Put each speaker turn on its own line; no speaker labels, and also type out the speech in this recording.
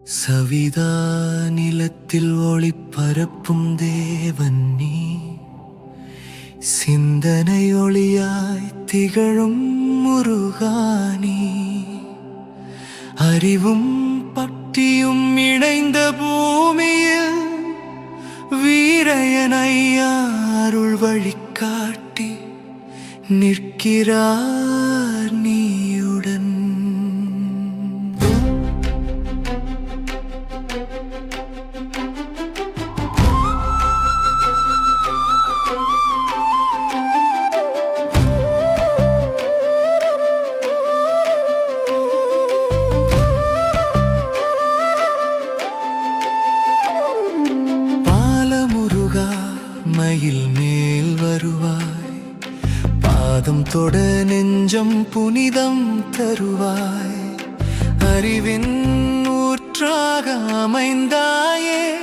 சவிதா நிலத்தில் ஒளி பரப்பும் தேவன் நீ சிந்தனை ஒளியாய் திகழும் முருகானி அறிவும் பக்தியும் இணைந்த பூமியில் வீரயனையாருள் வழிகாட்டி நிற்கிறார் நீ புனிதம் தருவாய். அறிவின் ஊற்றாக அமைந்தாயே.